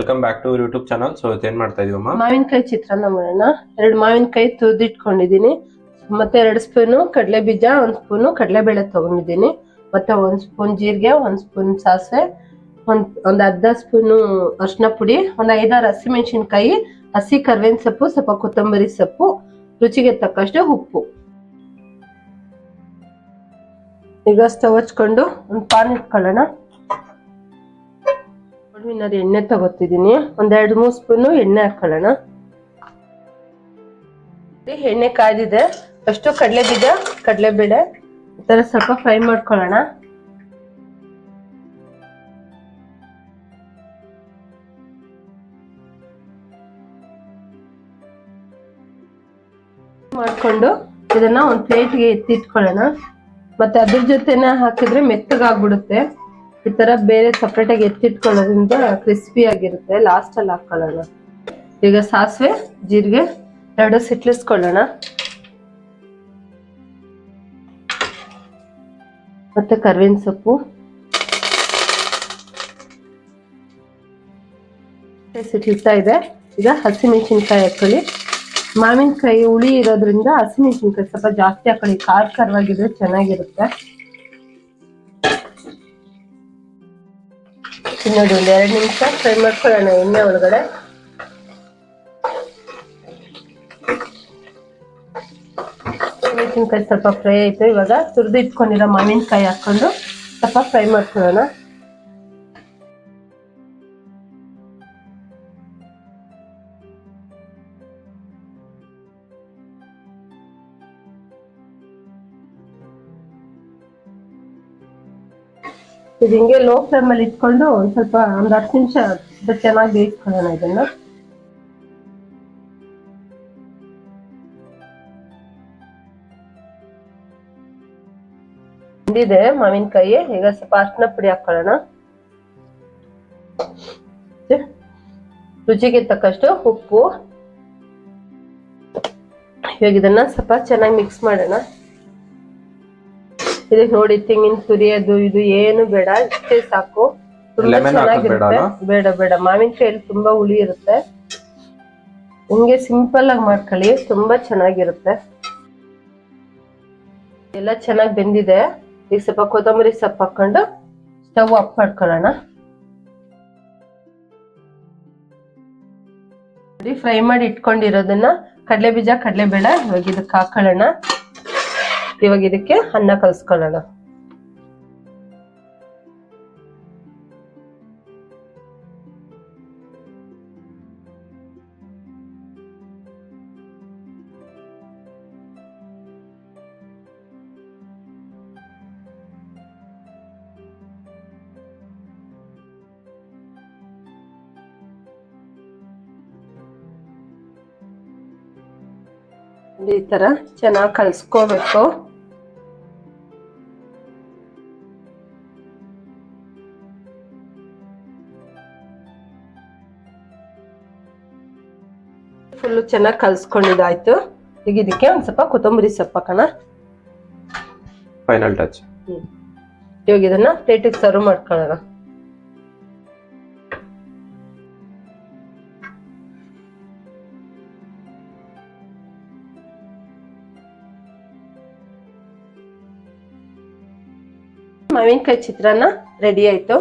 Welcome back to YouTube channel so ಏನ್ ಮಾಡ್ತಾ ಇದೀವಮ್ಮ? ಮಾವಿನಕಾಯಿ ಚಿತ್ರಾನ್ನ ಮಾಡೋಣ. ಎರಡು ಮಾವಿನಕಾಯಿ ತುರಿದಿಟ್ಕೊಂಡಿದ್ದೀನಿ ಮತ್ತೆ ಎರಡು ಸ್ಪೂನು ಕಡಲೆ ಬೀಜ ಒಂದ್ ಸ್ಪೂನು ಕಡಲೆಬೇಳೆ ತಗೊಂಡಿದ್ದೀನಿ. ಮತ್ತೆ ಒಂದ್ ಸ್ಪೂನ್ ಜೀರಿಗೆ, ಒಂದ್ ಸ್ಪೂನ್ ಸಾಸಿವೆ, ಒಂದ್ ಒಂದ್ ಅರ್ಧ ಸ್ಪೂನು ಅರ್ಶಿನ ಪುಡಿ, ಒಂದ್ ಐದಾರು ಹಸಿಮೆಣಸಿನ್ಕಾಯಿ, ಹಸಿ ಕರ್ಬೇವಿನ ಸೊಪ್ಪು, ಸ್ವಲ್ಪ ಕೊತ್ತಂಬರಿ ಸೊಪ್ಪು, ರುಚಿಗೆ ತಕ್ಕಷ್ಟು ಉಪ್ಪು. ಈಗ ಸ್ಟವ್ ಹಚ್ಕೊಂಡು ಒಂದು ಪಾನ್ ಇಟ್ಕೊಳ್ಳೋಣ. ಒಣವಿನರಿ ಎಣ್ಣೆ ತಗೋತಿದ್ದೀನಿ. ಒಂದೆರಡು ಮೂರು ಸ್ಪೂನು ಎಣ್ಣೆ ಹಾಕೊಳ್ಳೋಣ. ಎಣ್ಣೆ ಕಾಯ್ದಿದೆ. ಫಸ್ಟು ಕಡಲೆ ಬೀಜ ಕಡಲೆಬೇಳೆ ಈ ಥರ ಸ್ವಲ್ಪ ಫ್ರೈ ಮಾಡ್ಕೊಳ್ಳೋಣ. ಮಾಡ್ಕೊಂಡು ಇದನ್ನ ಒಂದು ಪ್ಲೇಟ್ಗೆ ಎತ್ತಿಟ್ಕೊಳ್ಳೋಣ. ಮತ್ತೆ ಅದ್ರ ಜೊತೆನ ಹಾಕಿದ್ರೆ ಮೆತ್ತಗಾಗ್ಬಿಡುತ್ತೆ. ಈ ತರ ಬೇರೆ ಸಪ್ರೇಟ್ ಆಗಿ ಎತ್ತಿಟ್ಕೊಳ್ಳೋದ್ರಿಂದ ಕ್ರಿಸ್ಪಿ ಆಗಿರುತ್ತೆ ಲಾಸ್ಟ್ ಅಲ್ಲಿ ಹಾಕೊಳ್ಳೋಣ. ಈಗ ಸಾಸಿವೆ, ಜೀರಿಗೆ, ಎರಡು ಸಿಟ್ಲಿಸ್ಕೊಳ್ಳೋಣ. ಮತ್ತೆ ಕರ್ವಿನ ಸೊಪ್ಪು. ಸಿಟ್ಲಿಸ್ತಾ ಇದೆ. ಈಗ ಹಸಿಮೆಣಸಿನ್ಕಾಯಿ ಹಾಕೊಳ್ಳಿ. ಮಾವಿನಕಾಯಿ ಹುಳಿ ಇರೋದ್ರಿಂದ ಹಸಿಮೆಣಸಿನ್ಕಾಯಿ ಸ್ವಲ್ಪ ಜಾಸ್ತಿ ಹಾಕೊಳ್ಳಿ. ಖಾರ ಖಾರವಾಗಿದ್ರೆ ಚೆನ್ನಾಗಿರುತ್ತೆ. ನೋಡಿ, ಒಂದ್ ಎರಡು ನಿಮಿಷ. ಫ್ರೈ ಮಾಡ್ಕೊಳ್ಳೋಣ ಎಣ್ಣೆ ಒಳಗಡೆ. ಮೆಣಸಿನ್ಕಾಯಿ ಸ್ವಲ್ಪ ಫ್ರೈ ಆಯ್ತು. ಇವಾಗ ತುರಿದು ಇಟ್ಕೊಂಡಿರೋ ಮಾವಿನಕಾಯಿ ಹಾಕೊಂಡು ಸ್ವಲ್ಪ ಫ್ರೈ ಮಾಡ್ಕೊಳ್ಳೋಣ. ಇದು ಹಿಂಗೆ ಲೋ ಫ್ಲೇಮ್ ಅಲ್ಲಿ ಇಟ್ಕೊಂಡು ಸ್ವಲ್ಪ ಒಂದ್ ಹತ್ತು ನಿಮಿಷ ಚೆನ್ನಾಗಿ ಬೇಯಿಸ್ಕೊಳ್ಳೋಣ ಇದನ್ನ. ಬಂದಿದೆ ಮಾವಿನಕಾಯಿ, ಈಗ ಸ್ವಲ್ಪ ಅರ್ಶಿನ ಪುಡಿ ಹಾಕೊಳ್ಳೋಣ. ರುಚಿಗೆ ತಕ್ಕಷ್ಟು ಉಪ್ಪು. ಇವಾಗ ಇದನ್ನ ಸ್ವಲ್ಪ ಚೆನ್ನಾಗಿ ಮಿಕ್ಸ್ ಮಾಡೋಣ. ಇದಕ್ಕೆ ನೋಡಿ ತೆಂಗಿನ ತುರಿ ಅದು ಇದು ಏನು ಬೇಡ ಇಷ್ಟೇ ಸಾಕು. ತುಂಬಾ Lemon ಹಾಕೋದ್ ಬೇಡ ಚೆನ್ನಾಗಿರುತ್ತೆ ಅಲ್ಲ? ಬೇಡ ಬೇಡ. ಮಾವಿನಕಾಯಲ್ಲಿ ತುಂಬಾ ಹುಳಿ ಇರುತ್ತೆ. ಹಿಂಗೆ ಸಿಂಪಲ್ ಆಗಿ ಮಾಡ್ಕೊಳ್ಳಿ ತುಂಬಾ ಚೆನ್ನಾಗಿರುತ್ತೆ. ಎಲ್ಲ ಚೆನ್ನಾಗಿ ಬೆಂದಿದೆ. ಈಗ ಸ್ವಲ್ಪ ಕೊತ್ತಂಬರಿ ಸೊಪ್ಪು ಹಾಕೊಂಡು ಸ್ಟವ್ ಆಫ್ ಮಾಡ್ಕೊಳ್ಳೋಣ. ಫ್ರೈ ಮಾಡಿ ಇಟ್ಕೊಂಡಿರೋದನ್ನ ಕಡಲೆ ಬೀಜ ಕಡಲೆಬೇಳೆ ಇವಾಗ ಇದಕ್ಕೆ ಹಾಕೊಳ್ಳೋಣ. ಇವಾಗ ಇದಕ್ಕೆ ಅನ್ನ ಕಲ್ಸ್ಕೊಳ್ಳೋಣ. ಈ ತರ ಚೆನ್ನಾಗಿ ಕಲ್ಸ್ಕೋಬೇಕು. ಫುಲ್ಲು ಚೆನ್ನಾಗಿ ಕಲ್ಸ್ಕೊಂಡಿದ್ದಾಯ್ತು. ಈಗ ಇದಕ್ಕೆ ಒಂದ್ ಸ್ವಲ್ಪ ಕೊತ್ತಂಬರಿ ಸೊಪ್ಪು ಫೈನಲ್ ಟಚ್. ಇವಾಗ ಇದನ್ನ ಪ್ಲೇಟಿಗೆ ಸರ್ವ್ ಮಾಡ್ಕೊಳ್ಳೋಣ. ಮಾವಿನಕಾಯಿ ಚಿತ್ರಾನ್ನ ರೆಡಿ ಆಯ್ತು.